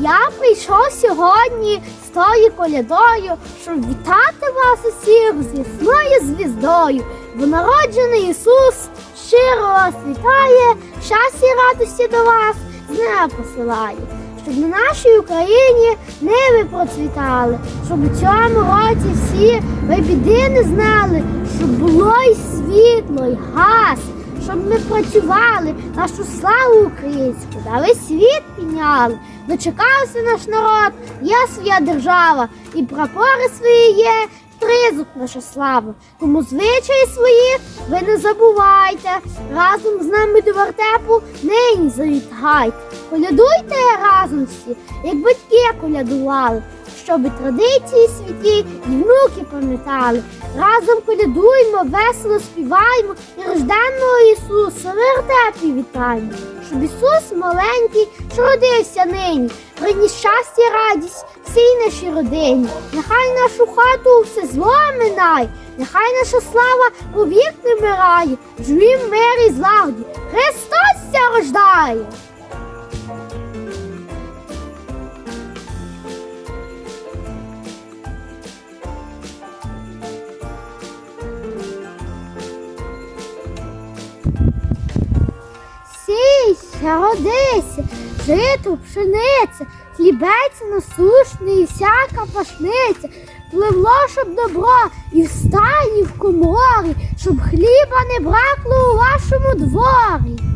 Я прийшов сьогодні з тою колядою, щоб вітати вас усіх з ясною звіздою. Бо народжений Ісус щиро вас вітає, щастя і радості до вас неба посилає. Щоб на нашій Україні ниви процвітали, щоб у цьому році всі ви біди не знали, щоб було й світло, й газ, щоб ми працювали, нашу славу українську, да весь світ підняли. Дочекався наш народ, є своя держава, і прапори свої є, тризуб наша слава. Тому звичаї свої ви не забувайте. Разом з нами до вертепу нині завітайте. Колядуйте разом всі, як батьки колядували, щоб традиції святі і внуки пам'ятали. Разом колядуймо, весело співаємо і рожденного Ісуса в вертепі вітаємо. Щоб Ісус маленький, що родився нині, приніс щастя радість всій нашій родині. Нехай нашу хату все зло минає, нехай наша слава повік не вмирає, живім в мирі злагоді. Христос ся рождає! Родися, жито, пшениця, хлібець насушний, всяка пашниця, пливло, щоб добро і в стані в коморі, щоб хліба не бракло у вашому дворі.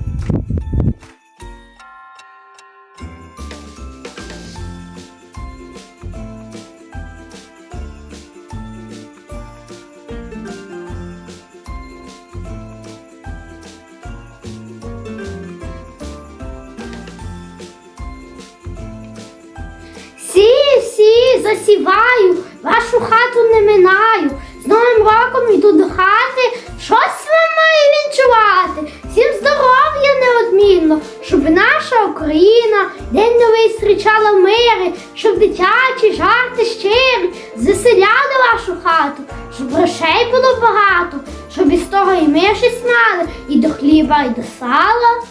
Засіваю, вашу хату не минаю. З Новим роком йду до хати, щось вам маю вінчувати. Всім здоров'я неодмінно, щоб наша Україна день новий зустрічала в мирі, щоб дитячі жарти щирі звеселяли вашу хату, щоб грошей було багато, щоб із того і ми щось мали, і до хліба, і до сала.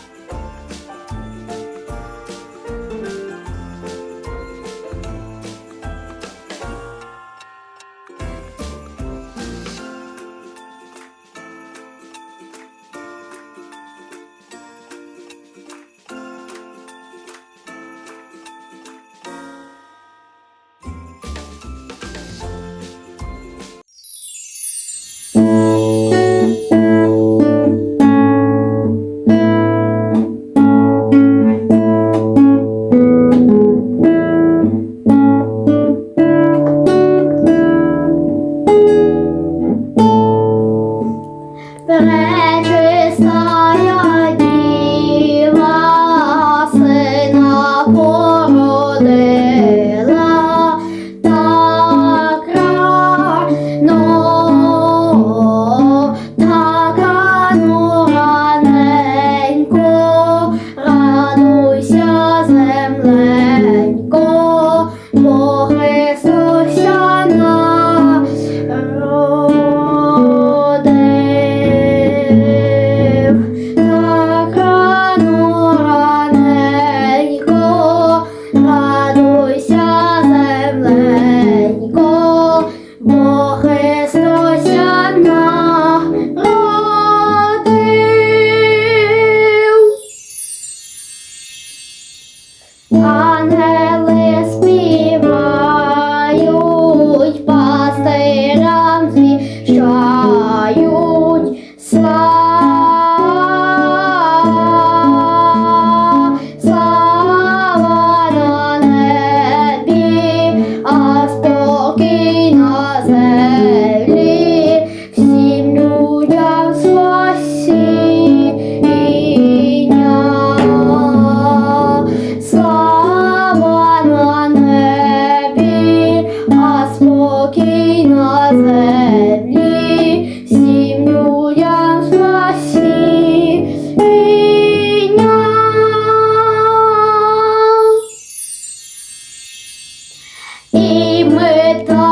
І ми також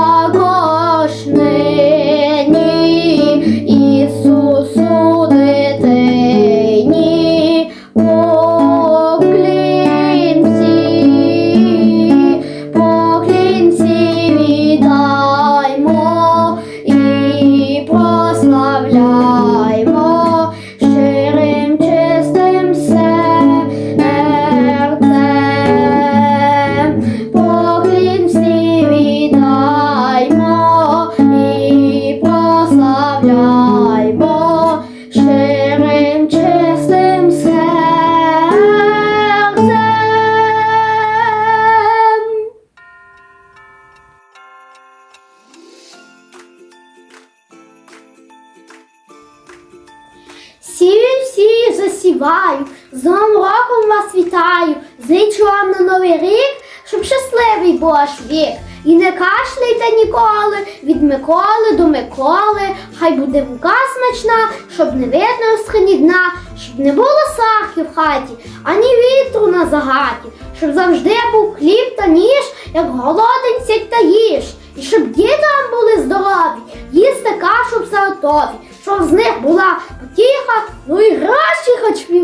сіваю, з Новим роком вас вітаю, зичу вам на новий рік, щоб щасливий був аж вік. І не кашляйте ніколи, від Миколи до Миколи, хай буде мука смачна, щоб не видно схині дна, щоб не було сахи в хаті, ані вітру на загаті, щоб завжди був хліб та ніж, як голоден сядь та їж. І щоб діти вам були здорові, їсти кашу все готові, щоб з них була потіха, ну і гроші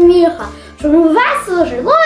хоч щоб весело жилося,